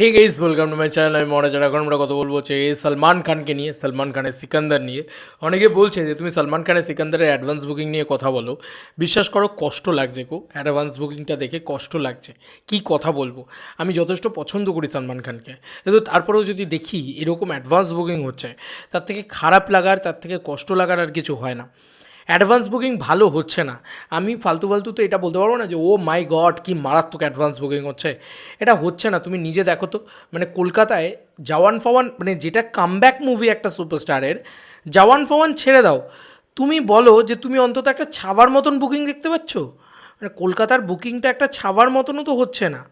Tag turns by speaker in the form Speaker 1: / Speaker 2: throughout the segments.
Speaker 1: Hey guys welcome to my channel আমি মহারাজার এখন আমরা কথা বলব হচ্ছে এই সলমান খানকে নিয়ে, সলমান খানের সিকান্দার নিয়ে। অনেকে বলছে যে, তুমি সলমান খানের সিকান্দারের অ্যাডভান্স বুকিং নিয়ে কথা বলো। বিশ্বাস করো, কষ্ট লাগছে গো। অ্যাডভান্স বুকিংটা দেখে কষ্ট লাগছে। কি কথা বলব? আমি যথেষ্ট পছন্দ করি সলমান খানকে। কিন্তু তারপরেও যদি দেখি এরকম অ্যাডভান্স বুকিং হচ্ছে, তার থেকে খারাপ লাগার, তার থেকে কষ্ট লাগার আর কিছু হয় না। অ্যাডভান্স বুকিং ভালো হচ্ছে না। আমি ফালতু ফালতু তো এটা বলতে পারব না যে, ও মাই গড, কি মারাত্মক অ্যাডভান্স বুকিং হচ্ছে। এটা হচ্ছে না। তুমি নিজে দেখো তো মানে কলকাতায় জওয়ান ফওয়ান মানে যেটা কামব্যাক মুভি একটা সুপারস্টারের জওয়ান ফওয়ান ছেড়ে দাও। তুমি বলো যে, তুমি অন্তত একটা ছাবার মতন বুকিং দেখতে পাচ্ছ? মানে কলকাতার বুকিংটা একটা ছাবার মতনও তো হচ্ছে না।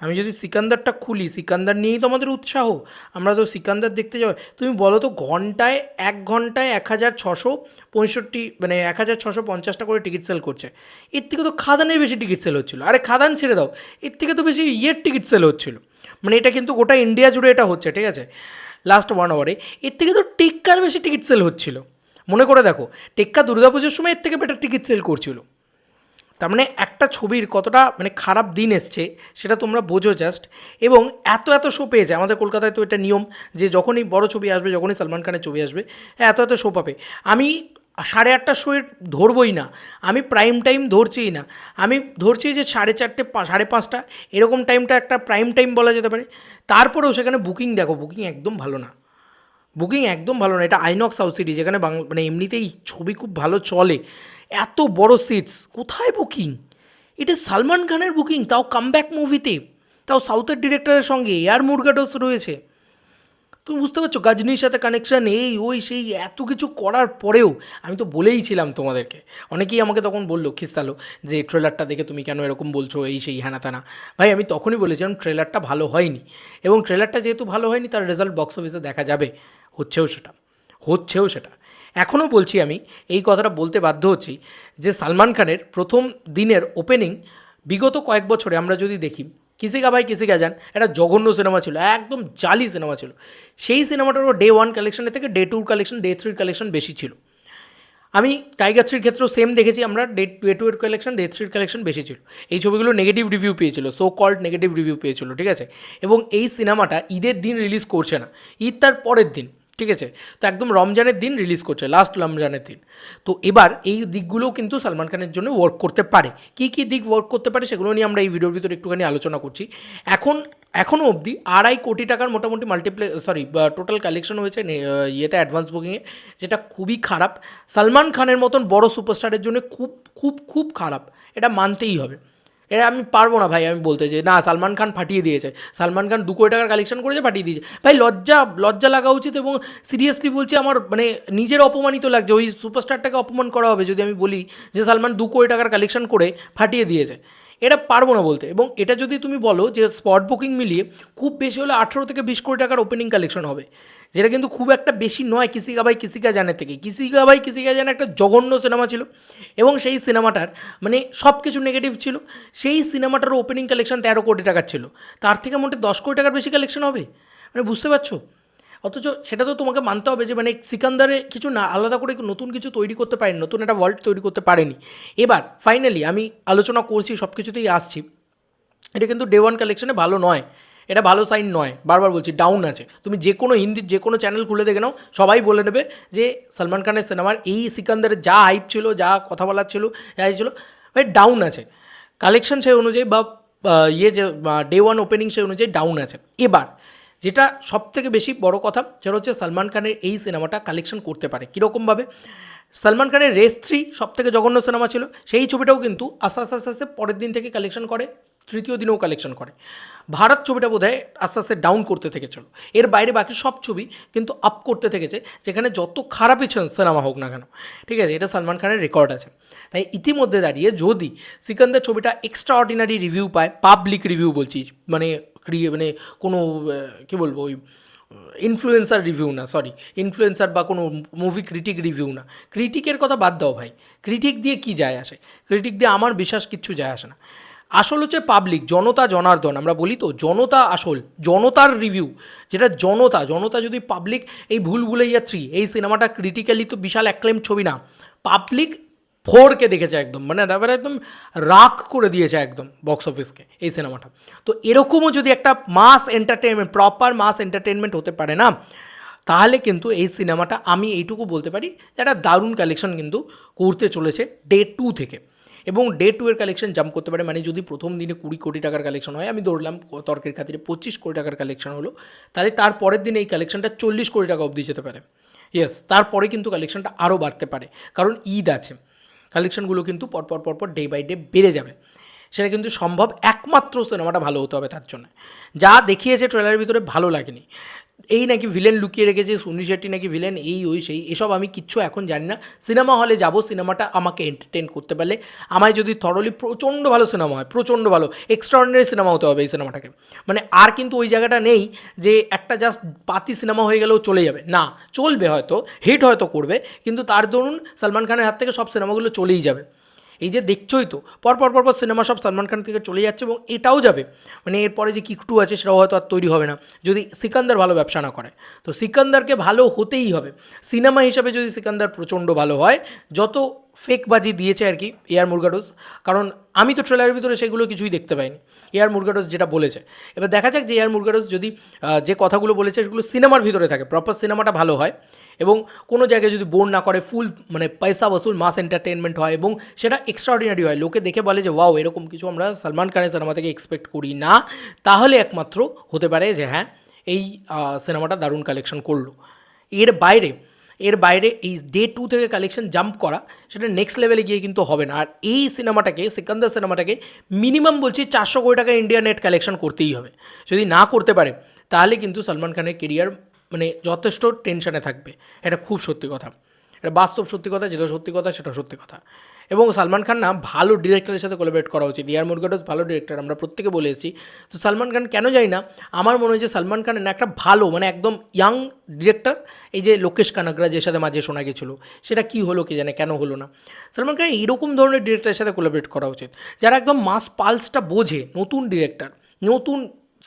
Speaker 1: আমি যদি সিকান্দারটা খুলি, সিকান্দার নিয়েই তো আমাদের উৎসাহ। আমরা তো সিকান্দার দেখতে যাব। তুমি বলো তো, ঘন্টায়, এক ঘন্টায় এক হাজার ছশো পঁয়ষট্টি মানে এক হাজার ছশো পঞ্চাশটা করে টিকিট সেল করছে। এর থেকে তো খাদানের বেশি টিকিট সেল হচ্ছিল। আরে খাদান ছেড়ে দাও। এর থেকে তো বেশি ইয়ের টিকিট সেল হচ্ছিল। মানে এটা কিন্তু গোটা ইন্ডিয়া জুড়ে এটা হচ্ছে, ঠিক আছে? লাস্ট ওয়ান আওয়ারে এর থেকে তো টেক্কার বেশি টিকিট সেল হচ্ছিল। মনে করে দেখো, টেক্কা দুর্গাপুজোর সময় এর থেকে বেটার টিকিট সেল করছিল। তার মানে একটা ছবির কতটা মানে খারাপ দিন এসছে, সেটা তোমরা বোঝো জাস্ট এবং এত এত শো পেয়েছে, আমাদের কলকাতায় তো এটা নিয়ম যে যখনই বড় ছবি আসবে, যখনই সলমান খানের ছবি আসবে, এত এত শো পাবে। আমি সাড়ে আটটার শোয়ে ধরবই না, আমি প্রাইম টাইম ধরছিই না। আমি ধরছি যে সাড়ে চারটে সাড়ে পাঁচটা, এরকম টাইমটা একটা প্রাইম টাইম বলা যেতে পারে। তারপরেও সেখানে বুকিং দেখো বুকিং একদম ভালো না। বুকিং একদম ভালো না, এটা আইনক্স হাউস সিটি যেখানে বাংলা মানে এমনিতেই ছবি খুব ভালো চলে। এত বড় সিটস কোথায় বুকিং এটা সালমান খানের বুকিং তাও কামব্যাক মুভিতে তাও সাউথের ডিরেক্টরের সঙ্গে এয়ার মুরগাডোস রয়েছে। তুমি বুঝতে পারছ, গাজনির সাথে কানেকশান এই, ওই, সেই, এত কিছু করার পরেও, আমি তো বলেই ছিলাম তোমাদেরকে, অনেকেই আমাকে তখন বলল, খিস্তালো, যে ট্রেলারটা দেখে তুমি কেন এরকম বলছো, এই, সেই হ্যানা ত্যানা ভাই, আমি তখনই বলেছিলাম ট্রেলারটা ভালো হয়নি, এবং ট্রেলারটা যেহেতু ভালো হয়নি, তার রেজাল্ট বক্স অফিসে দেখা যাবে। হচ্ছেও সেটা হচ্ছেও সেটা। এখনও বলছি আমি, এই কথাটা বলতে বাধ্য হচ্ছি যে সালমান খানের প্রথম দিনের ওপেনিং বিগত কয়েক বছরে আমরা যদি দেখি কিসিকা ভাই কিসিকা যান, একটা জঘন্য সিনেমা ছিল, একদম জালি সিনেমা ছিল। সেই সিনেমাটারও ডে ওয়ান কালেকশনের থেকে ডে টুর কালেকশন ডে থ্রির কালেকশন বেশি ছিল। আমি টাইগার থ্রির ক্ষেত্রেও সেম দেখেছি, আমরা ডে ডে টু এর কালেকশন ডে থ্রির কালেকশন বেশি ছিল। এই ছবিগুলো নেগেটিভ রিভিউ পেয়েছিল সো কল্ড নেগেটিভ রিভিউ পেয়েছিল, ঠিক আছে? এবং এই সিনেমাটা ঈদের দিন রিলিজ করছে না, ঈদ তার পরের দিন। ঠিক আছে? তো একদম রমজানের দিন রিলিজ করছে লাস্ট রমজানের দিন। তো এবার এই দিকগুলোও কিন্তু সালমান খানের জন্য ওয়ার্ক করতে পারে। কী কী দিক ওয়ার্ক করতে পারে সেগুলো নিয়ে আমরা এই ভিডিওর ভিতরে একটুখানি আলোচনা করছি। এখন এখনও অবধি আড়াই কোটি টাকার মোটামুটি মাল্টিপ্লে সরি টোটাল কালেকশন হয়েছে ইয়েতে অ্যাডভান্স বুকিংয়ে যেটা খুবই খারাপ। সালমান খানের মতন বড় সুপারস্টারের জন্য খুব খুব খুব খারাপ। এটা মানতেই হবে। এটা আমি পারব না ভাই, আমি বলতে যে না, সালমান খান ফাটিয়ে দিয়েছে। সালমান খান দু কোটি টাকার কালেকশন করেছে, ফাটিয়ে দিয়েছে। ভাই, লজ্জা লজ্জা লাগা উচিত এবং সিরিয়াসলি বলছি, আমার মানে নিজের অপমানিত লাগছে। ওই সুপারস্টারটাকে অপমান করা হবে যদি আমি বলি যে, সালমান দু কোটি টাকার কালেকশন করে ফাটিয়ে দিয়েছে। এটা পারব না বলতে। এবং এটা যদি তুমি বলো যে স্পট বুকিং মিলিয়ে খুব বেশি হলে আঠেরো থেকে বিশ কোটি টাকার ওপেনিং কালেকশন হবে। যেটা কিন্তু খুব একটা বেশি নয় কিসিকা ভাই কিসিকা জানে থেকে। কিসিকা ভাই কিসিকা জানে একটা জঘন্য সিনেমা ছিল। এবং সেই সিনেমাটার মানে সব কিছু নেগেটিভ ছিল। সেই সিনেমাটার ওপেনিং কালেকশন তেরো কোটি টাকার ছিল। তার থেকে মোটে দশ কোটি টাকার বেশি কালেকশন হবে? মানে বুঝতে পারছ? অথচ সেটা তো তোমাকে মানতে হবে যে মানে সিকান্দারে কিছু না, আলাদা করে নতুন কিছু তৈরি করতে পারেনি, নতুন একটা ওয়ার্ল্ড তৈরি করতে পারেনি। এবার ফাইনালি আমি আলোচনা করছি সব কিছুতেই আসছি। এটা কিন্তু ডে ওয়ান কালেকশনে ভালো নয়। এটা ভালো সাইন নয়। বারবার বলছি ডাউন আছে। তুমি যে কোনো হিন্দির যে কোনো চ্যানেল খুলে দেখে নাও, সবাই বলে নেবে যে, সলমান খানের সিনেমার এই সিকান্দারের যা হাইপ ছিল, যা কথা বলার ছিল, যা ছিল, ভাই ডাউন আছে। কালেকশন সেই অনুযায়ী বা ইয়ে যে ডে ওয়ান ওপেনিং সেই অনুযায়ী ডাউন আছে। এবার যেটা সব থেকে বেশি বড় কথা সেটা হচ্ছে সলমান খানের এই সিনেমাটা কালেকশন করতে পারে। কীরকমভাবে? সলমান খানের রেস থ্রি সব থেকে জঘন্য সিনেমা ছিল। সেই ছবিটাও কিন্তু আস্তে আস্তে আস্তে আস্তে পরের দিন থেকে কালেকশন করে, তৃতীয় দিনেও কালেকশন করে। ভারত ছবিটা বোধ হয় আস্তে আস্তে ডাউন করতে থেকেছিল। এর বাইরে বাকি সব ছবি কিন্তু আপ করতে থেকেছে, যেখানে যত খারাপই সিনেমা হোক না কেন, ঠিক আছে, এটা সলমান খানের রেকর্ড আছে। তাই ইতিমধ্যে দাঁড়িয়ে যদি সিকান্দার ছবিটা এক্সট্রা অর্ডিনারি রিভিউ পায় পাবলিক রিভিউ বলছি মানে ক্রিয়ে মানে কোনো কী বলব, ওই ইনফ্লুয়েন্সার রিভিউ না সরি ইনফ্লুয়েন্সার বা কোনো মুভি ক্রিটিক রিভিউ না। ক্রিটিকের কথা বাদ দাও ভাই। ক্রিটিক দিয়ে কি যায় আসে? ক্রিটিক দিয়ে আমার বিশ্বাস কিচ্ছু যায় আসে না। আসল হচ্ছে পাবলিক জনতা জনার্দন, আমরা বলি তো, জনতা আসল, জনতার রিভিউ যেটা জনতা জনতা যদি পাবলিক এই ভুল ভুলাইয়া থ্রি এই সিনেমাটা ক্রিটিক্যালি তো বিশাল অ্যাক্লেম ছবি না। পাবলিক ফোরকে দেখেছে একদম মানে একেবারে একদম রাগ করে দিয়েছে একদম বক্স অফিসকে এই সিনেমাটা। তো এরকমও যদি একটা mass entertainment proper mass entertainment হতে পারে না, তাহলে কিন্তু এই সিনেমাটা আমি এইটুকু বলতে পারি যে একটা দারুণ কালেকশন কিন্তু করতে চলেছে ডে টু থেকে। এবং ডে টু এর কালেকশন জাম্প করতে পারে মানে যদি প্রথম দিনে কুড়ি কোটি টাকার কালেকশন হয়, আমি ধরলাম তর্কের খাতিরে পঁচিশ কোটি টাকার কালেকশন হলো, তাহলে তার পরের দিনে এই কালেকশনটা চল্লিশ কোটি টাকা অবধি যেতে পারে। ইয়েস তারপরে কিন্তু কালেকশনটা আরও বাড়তে পারে। কারণ ঈদ আছে। কালেকশনগুলো কিন্তু পরপর পরপর ডে বাই ডে বেড়ে যাবে। সেটা কিন্তু সম্ভব একমাত্র সিনেমাটা ভালো হতে হবে তার জন্য। যা দেখিয়েছে ট্রেলারের ভিতরে ভালো লাগেনি। এই নাকি ভিলেন লুকিয়ে রেখেছে সুনি শেট্টি নাকি ভিলেন এই, ওই, সেই, এসব আমি কিচ্ছু এখন জানি না। সিনেমা হলে যাব সিনেমাটা আমাকে এন্টারটেন করতে পারলে। আমায় যদি থরলি প্রচণ্ড ভালো সিনেমা হয়, প্রচণ্ড ভালো এক্সট্রাঅর্ডিনারি সিনেমা হতে হবে এই সিনেমাটাকে মানে আর কিন্তু ওই জায়গাটা নেই যে একটা জাস্ট পাতি সিনেমা হয়ে গেলেও চলে যাবে। না, চলবে হয়তো হিট হয়তো করবে, কিন্তু তার দরুন সালমান খানের হাত থেকে সব সিনেমাগুলো চলেই যাবে। এই যে দেখছোই তো, পরপর পরপর সিনেমা সব সলমান খান থেকে চলে যাচ্ছে এবং এটাও যাবে। মানে এরপরে যে কিকটু আছে সেটাও হয়তো আর তৈরি হবে না। যদি সিকান্দার ভালো ব্যবসা না করে, তো সিকান্দারকে ভালো হতেই হবে। সিনেমা হিসাবে যদি সিকান্দার প্রচণ্ড ভালো হয়, যত ফেকবাজি দিয়েছে আর কি এয়ার মুরগাডোস কারণ আমি তো ট্রেলারের ভিতরে সেগুলো কিছুই দেখতে পাইনি। এয়ার মুরগাডোস যেটা বলেছে। এবার দেখা যাক যে এয়ার মুরগাডোস যদি যে কথাগুলো বলেছে সেগুলো সিনেমার ভিতরে থাকে। প্রপার সিনেমাটা ভালো হয় এবং কোনো জায়গায় যদি বোর না করে ফুল মানে পয়সা বসুল মাস এন্টারটেনমেন্ট হয় এবং সেটা এক্সট্রাঅর্ডিনারি হয়। লোকে দেখে বলে যে ওয়াও এরকম কিছু আমরা সালমান খানের সিনেমা থেকে এক্সপেক্ট করি না। তাহলে একমাত্র হতে পারে যে হ্যাঁ এই সিনেমাটা দারুণ কালেকশন করল। এর বাইরে এর বাইরে এই ডে টু থেকে কালেকশন জাম্প করা, সেটা নেক্সট লেভেলে গিয়ে কিন্তু হবে না। আর এই সিনেমাটাকে সিকান্দার সিনেমাটাকে মিনিমাম বলছি চারশো কোটি টাকা ইন্ডিয়া নেট কালেকশন করতেই হবে। যদি না করতে পারে, তাহলে কিন্তু সলমান খানের কেরিয়ার মানে যথেষ্ট টেনশনে থাকবে। এটা খুব সত্যি কথা। এটা বাস্তব সত্যি কথা, যেটা সত্যি কথা, সেটা সত্যি কথা। এবং সালমান খান না ভালো ডিরেক্টরের সাথে কোলাবরেট করা উচিত। ইয়ার মুরগাডোস ভালো ডিরেক্টর আমরা প্রত্যেকে বলে এসেছি। তো সালমান খান কেন যাই না, আমার মনে হয় যে সালমান খানের না একটা ভালো মানে একদম ইয়াং ডিরেক্টর এই যে লোকেশ কানাগরা যে সাথে মাঝে শোনা গেছিল, সেটা কি হলো কি জানে, কেন হলো না। সালমান খান এরকম ধরনের ডিরেক্টরের সাথে কোলাবরেট করা উচিত, যারা একদম মাস পালসটা বোঝে, নতুন ডিরেক্টর নতুন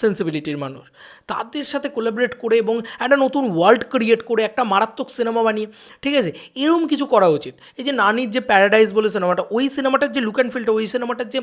Speaker 1: সেন্সিবিলিটির মানুষ। তাদের সাথে কোলাবরেট করে এবং একটা নতুন ওয়ার্ল্ড ক্রিয়েট করে একটা মারাত্মক সিনেমা বানিয়ে, ঠিক আছে? এরম কিছু করা উচিত। এই যে নানির যে প্যারাডাইজ বলে সিনেমাটা ওই সিনেমাটার যে লুক অ্যান্ড ফিলটা ওই সিনেমাটার যে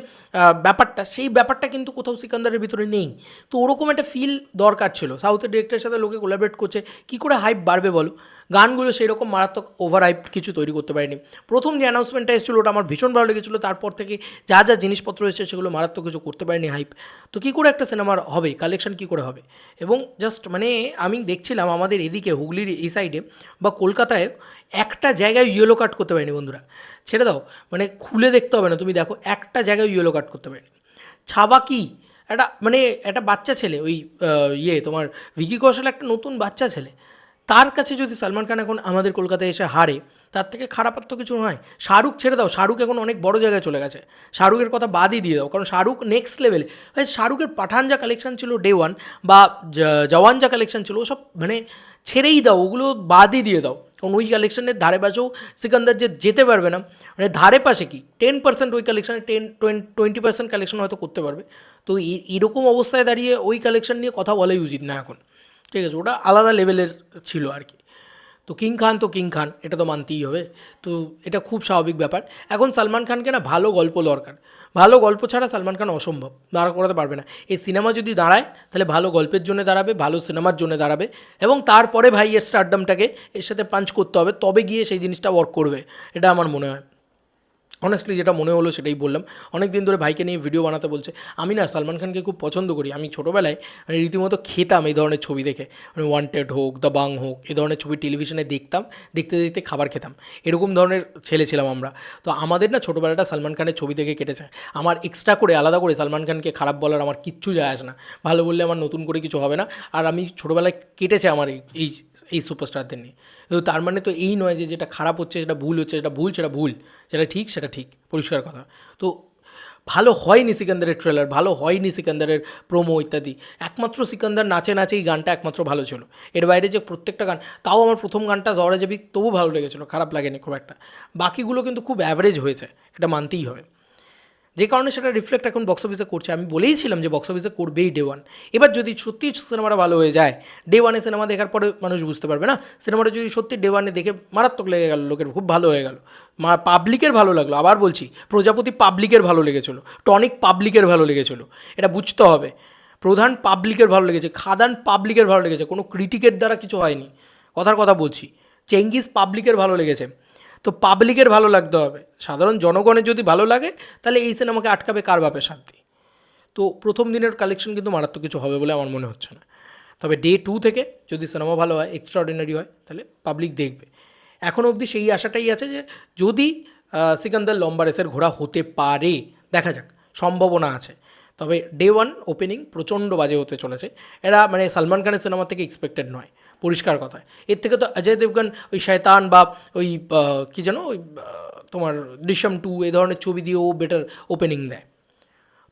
Speaker 1: ব্যাপারটা, সেই ব্যাপারটা কিন্তু কোথাও সিকান্দারের ভিতরে নেই। তো ওরকম একটা ফিল দরকার ছিল। সাউথের ডিরেক্টরের সাথে লোকে কোলাবরেট করছে। কী করে হাইপ বাড়বে বলো? গানগুলো সেই রকম মারাত্মক ওভার হাইপ কিছু তৈরি করতে পারেনি। প্রথম যে অ্যানাউন্সমেন্টটা এসেছিল, ওটা আমার ভীষণ ভালো লেগেছিলো। তারপর থেকে যা যা জিনিসপত্র এসেছে, সেগুলো মারাত্মক কিছু করতে পারেনি হাইপ তো কী করে একটা সিনেমার হবে? কালেকশন কী করে হবে? এবং জাস্ট মানে আমি দেখছিলাম আমাদের এদিকে হুগলির এই সাইডে বা কলকাতায় একটা জায়গায় ইয়েলো কাট করতে পারেনি বন্ধুরা। ছেড়ে দাও। মানে খুলে দেখতে হবে না। তুমি দেখো, একটা জায়গায় ইয়েলো কাট করতে পারেনি। ছাবা কি? একটা মানে একটা বাচ্চা ছেলে, ওই ইয়ে তোমার ভিকি কৌশল, একটা নতুন বাচ্চা ছেলে। তার কাছে যদি সালমান খান এখন আমাদের কলকাতায় এসে হারে, তার থেকে খারাপ আর তো কিছু নয়। শাহরুখ ছেড়ে দাও, শাহরুখ এখন অনেক বড় জায়গায় চলে গেছে। শাহরুখের কথা বাদই দিয়ে দাও, কারণ শাহরুখ নেক্সট লেভেলে ভাই শাহরুখের পাঠান যা কালেকশন ছিল ডে ওয়ান বা জওয়ান যা কালেকশন ছিল, ওসব মানে ছেড়েই দাও, ওগুলো বাদই দিয়ে দাও। কারণ ওই কালেকশনের ধারে পাশেও সিকান্দার যে যেতে পারবে না মানে ধারে পাশে কি? টেন পার্সেন্ট ওই কালেকশানে টেন টোয়েন্টি পার্সেন্ট কালেকশন হয়তো করতে পারবে। তো এরকম অবস্থায় দাঁড়িয়ে ওই কালেকশন নিয়ে কথা বলাই উচিত না এখন। ঠিক আছে, ওটা আলাদা লেভেলের ছিল আর কি। তো কিং খান তো কিং খান এটা তো মানতেই হবে। তো এটা খুব স্বাভাবিক ব্যাপার। এখন সালমান খানকে না ভালো গল্প দরকার। ভালো গল্প ছাড়া সালমান খান অসম্ভব, দাঁড়া করাতে পারবে না। এই সিনেমা যদি দাঁড়ায়, তাহলে ভালো গল্পের জন্য দাঁড়াবে, ভালো সিনেমার জন্য দাঁড়াবে এবং তারপরে ভাই এর স্টারডামটাকে এর সাথে পাঞ্চ করতে হবে, তবে গিয়ে সেই জিনিসটা ওয়ার্ক করবে, এটা আমার মনে হয়। অনেস্টলি যেটা মনে হলো সেটাই বললাম। অনেক দিন ধরে ভাইকে নিয়ে ভিডিও বানাতে বলছে, আমি না সালমান খানকে খুব পছন্দ করি। আমি ছোটোবেলায় মানে রীতিমতো খেতাম এই ধরনের ছবি দেখে। মানে ওয়ান্টেড হোক দ্য বাং হোক, এই ধরনের ছবি টেলিভিশনে দেখতাম, দেখতে দেখতে খাবার খেতাম। এরকম ধরনের ছেলে ছিলাম আমরা। তো আমাদের না ছোটোবেলাটা সালমান খানের ছবি দেখে কেটেছে। আমার এক্সট্রা করে, আলাদা করে সালমান খানকে খারাপ বলার আমার কিচ্ছু যায় আসে না। ভালো বললে আমার নতুন করে কিছু হবে না। আর আমি ছোটোবেলায় কেটেছে আমার এই এই সুপারস্টারদের নিয়ে। তো তার মানে তো এই নয় যে যেটা খারাপ হচ্ছে সেটা ভুল হচ্ছে, যেটা ভুল সেটা ভুল। যেটা ঠিক, সেটা ঠিক, পরিষ্কার কথা। তো ভালো হয়নি সিকান্দারের ট্রেলার ভালো হয়নি সিকান্দারের প্রোমো ইত্যাদি। একমাত্র সিকান্দার নাচে নাচেই গানটা একমাত্র ভালো ছিল। এর বাইরে যে প্রত্যেকটা গান, তাও আমার প্রথম গানটা জরা যাবি তবু ভালো লেগেছিলো, খারাপ লাগেনি খুব একটা। বাকিগুলো কিন্তু খুব অ্যাভারেজ হয়েছে, এটা মানতেই হবে। যে কারণে সেটা রিফ্লেক্ট এখন বক্স অফিসে করছে। আমি বলেইছিলাম যে বক্স অফিসে করবেই ডে ওয়ান এবার যদি সত্যি সিনেমাটা ভালো হয়ে যায় ডে ওয়ানে সিনেমা দেখার পরে মানুষ বুঝতে পারবে না। সিনেমাটা যদি সত্যি ডে ওয়ানে দেখে মারাত্মক লেগে গেল, লোকের খুব ভালো হয়ে গেল। মা পাবলিকের ভালো লাগল। আবার বলছি, প্রজাপতি পাবলিকের ভালো লেগেছিলো। টনিক পাবলিকের ভালো লেগেছিলো। এটা বুঝতে হবে। প্রধান পাবলিকের ভালো লেগেছে, খাদান পাবলিকের ভালো লেগেছে, কোনো ক্রিটিকের দ্বারা কিছু হয়নি। কথার কথা বলছি, চেঙ্গিস পাবলিকের ভালো লেগেছে। তো পাবলিকের ভালো লাগতে হবে। সাধারণ জনগণের যদি ভালো লাগে, তাহলে এই সিনেমাকে আটকাবে কার বাপে শান্তি? তো প্রথম দিনের কালেকশন কিন্তু মারাত্মক কিছু হবে বলে আমার মনে হচ্ছে না। তবে ডে টু থেকে যদি সিনেমা ভালো হয় এক্সট্রা অর্ডিনারি হয়, তাহলে পাবলিক দেখবে। এখনও অবধি সেই আশাটাই আছে যে যদি সিকান্দার লম্বা রেসের ঘোড়া হতে পারে, দেখা যাক, সম্ভাবনা আছে। তবে ডে ওয়ান ওপেনিং প্রচণ্ড বাজে হতে চলেছে। এরা মানে সালমান খানের সিনেমা থেকে এক্সপেক্টেড নয়, পরিষ্কার কথা। এর থেকে তো অজয় দেবগান, ওই শয়তান বা ওই কী যেন, ওই তোমার দৃশ্যম টু এ ধরনের ছবি দিয়ে ও বেটার ওপেনিং দেয়।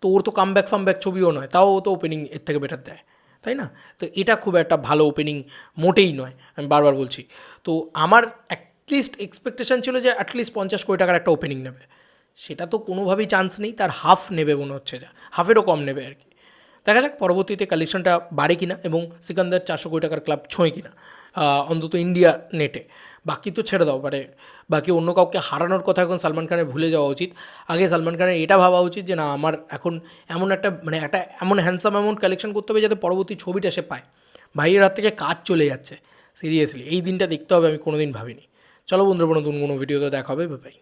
Speaker 1: তো ওর তো কামব্যাক ফামব্যাক ছবিও নয়, তাও তো ওপেনিং এর থেকে বেটার দেয়। তাই না? তো এটা খুব একটা ভালো ওপেনিং মোটেই নয়, আমি বারবার বলছি। তো আমার অ্যাটলিস্ট এক্সপেকটেশান ছিল যে অ্যাটলিস্ট পঞ্চাশ কোটি টাকার একটা ওপেনিং নেবে। সেটা তো কোনোভাবেই চান্স নেই, তার হাফ নেবে মনে হচ্ছে যা হাফেরও কম নেবে আর কি। দেখা যাক পরবর্তীতে কালেকশনটা বাড়ে কিনা এবং সিকান্দার চারশো কোটি টাকার ক্লাব ছোঁয় কিনা অন্তত ইন্ডিয়া নেটে বাকি তো ছেড়ে দাও মানে বাকি অন্য কাউকে হারানোর কথা এখন সালমান খানের ভুলে যাওয়া উচিত। আগে সালমান খানের এটা ভাবা উচিত যে, না, আমার এখন এমন একটা মানে একটা এমন হ্যান্ডসাম অ্যামাউন্ট কালেকশন করতে হবে যাতে পরবর্তী ছবিটা সে পায়। ভাইয়ের হাত থেকে কাজ চলে যাচ্ছে সিরিয়াসলি এই দিনটা দেখতে হবে, আমি কোনোদিন ভাবিনি। চলো বন্ধুরা নতুন কোনো ভিডিওতে দেখা হবে বাই